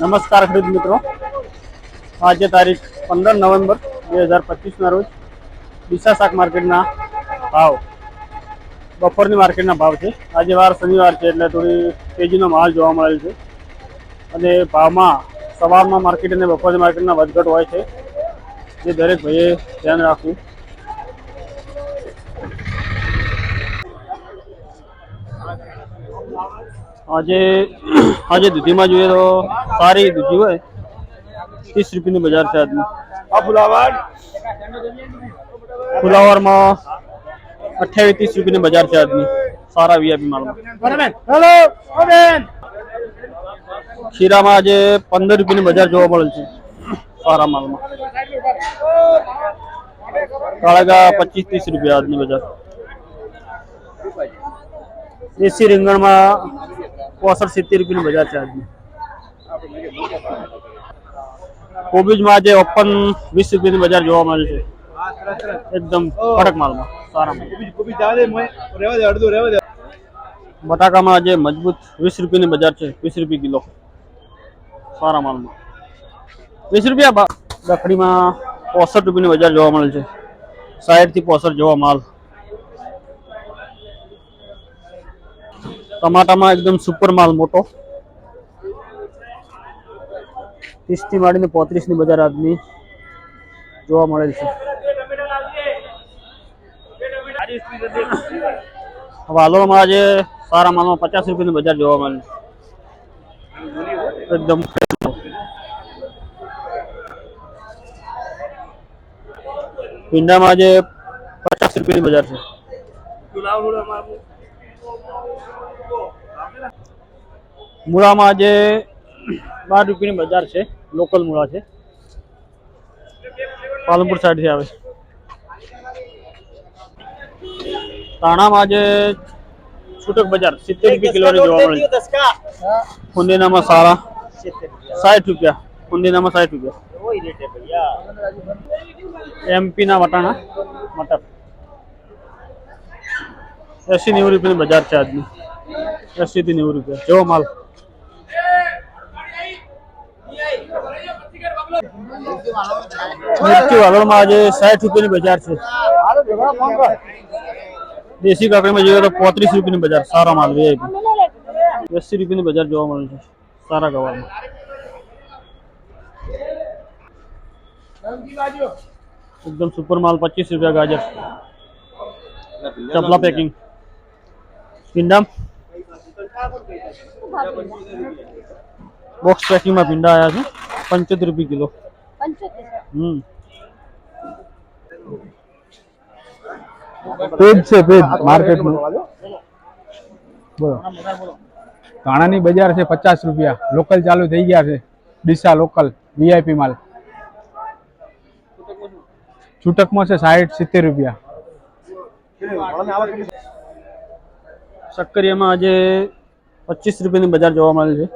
નમસ્કાર ખેડૂત મિત્રો. આજે તારીખ પંદર નવેમ્બર બે હજાર પચીસના રોજ ડીસા શાક માર્કેટના ભાવ, બપોરની માર્કેટના ભાવ છે. આજે વાર શનિવાર છે એટલે થોડી તેજીનો માલ જોવા મળેલ છે. અને ભાવમાં સવારમાં માર્કેટ અને બપોરની માર્કેટના વધઘટ હોય છે. જે દરેક ભાઈએ ધ્યાન રાખવું આજે આજે દૂધીમાં જોઈએ તો સારી દૂધી હોય. ત્રીસ રૂપિયાની બજાર છે આજની. આ ફુલાવર? ફુલાવરમાં અઠ્યાવીસ ત્રીસ રૂપિયાની બજાર છે આજની. સારા વીઆઈપી માલમાં. ખીરામાં આજે પંદર રૂપિયાની બજાર જોવા મળે છે. સારા માલમાં. કાળગા પચીસ ત્રીસ રૂપિયા આજની બજાર. દેશી રીંગણમાં પોસઠ સિત્તેર રૂપિયાની બજાર છે આજની. કોબીજમાં આજે ઓપન વીસ રૂપિયાની બજાર જોવા મળે છે. એકદમ કડક માલમાં સારા માલ કોબી જવા દે મોય રહેવા દે અડધું રહેવા દે બટાકામાં આજે મજબૂત વીસ રૂપિયાની બજાર છે, વીસ રૂપિયા કિલો. સારા માલમાં. વીસ રૂપિયા ડખડીમાં પોસઠ રૂપિયાની બજાર જોવા મળે છે. સાઠથી પોસઠ જોવા માલ. ટમાટામાં એકદમ સુપર માલ મોટો. ત્રીસથી માંડીને પોત્રીસની બજાર આજની જોવા મળેલ છે. વાલોરમાં આજે સારા માલમાં પચાસ રૂપિયાની બજાર જોવા મળે એકદમ ભીંડામાં આજે પચાસ રૂપિયાની બજાર છે. મૂળામાં જે બાર રૂપિયાની બજાર છે લોકલ મૂળા છે પાલનપુર સાઈડથી આવે તાણામાં આજે છૂટક બજાર સિત્તેર રૂપિયા કિલોની જોવા મળે છે. સારા. સાઠ રૂપિયા. ફુંદીનામાં સાઠ રૂપિયા. એમપીના વટાણા. એસી નેવું રૂપિયાની બજાર છે આજની. એસી થી નેવું રૂપિયા. જેવો માલ? મિર્ચી વાલોળમાં આજે સાઠ રૂપિયાની બજાર છે. દેશી કાકડીમાં જોઈએ તો પોત્રીસ રૂપિયાની બજાર, સારા માલ વીઆઈપી એસી રૂપિયાની બજાર જોવા મળે છે. સારા ગવામાં એકદમ સુપર માલ, પચીસ રૂપિયા ગાજર. ચપલા પેકિંગ ભીંડા બોક્સ પેકિંગમાં ભીંડા આવ્યા છે. પંચોતેર રૂપિયા કિલો. હમ. પેજ છે પેજ માર્કેટનું બોલો. ધાણાની બજાર છે પચાસ રૂપિયા. લોકલ ચાલુ થઈ ગયા છે. ડીસા લોકલ, વીઆઈપી માલ. છૂટકમાં છે સાઠ સિત્તેર રૂપિયા. શક્કરિયામાં આજે પચીસ રૂપિયાની બજાર જોવા મળે છે.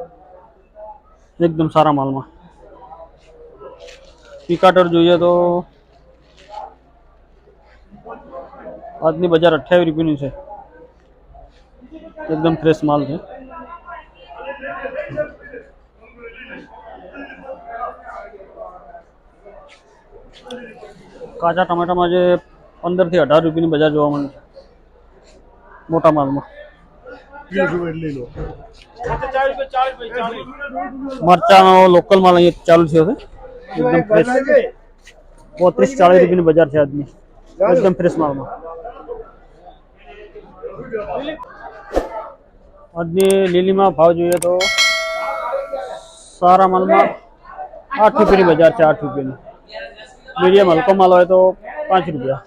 એકદમ સારા માલમાં. પિકાટર જોઈએ તો આજની બજાર અઠ્યાવીસ રૂપિયાની છે. એકદમ ફ્રેશ માલ છે. કાચા ટમેટામાં જે પંદરથી અઢાર રૂપિયાની બજાર જોવા મળે છે. મોટા માલમાં. મરચાનો લોકલ માલ અહીંયા ચાલુ થયો છે. એકદમ ફ્રેશ પોત્રીસ ચાલીસ રૂપિયાની બજાર છે આજની. એકદમ ફ્રેશ માલમાં. આજની લીલીમાં ભાવ જોઈએ તો સારા માલમાં આઠ રૂપિયાની બજાર છે આઠ રૂપિયાની. મીડિયમ હલકો માલ હોય તો પાંચ રૂપિયા.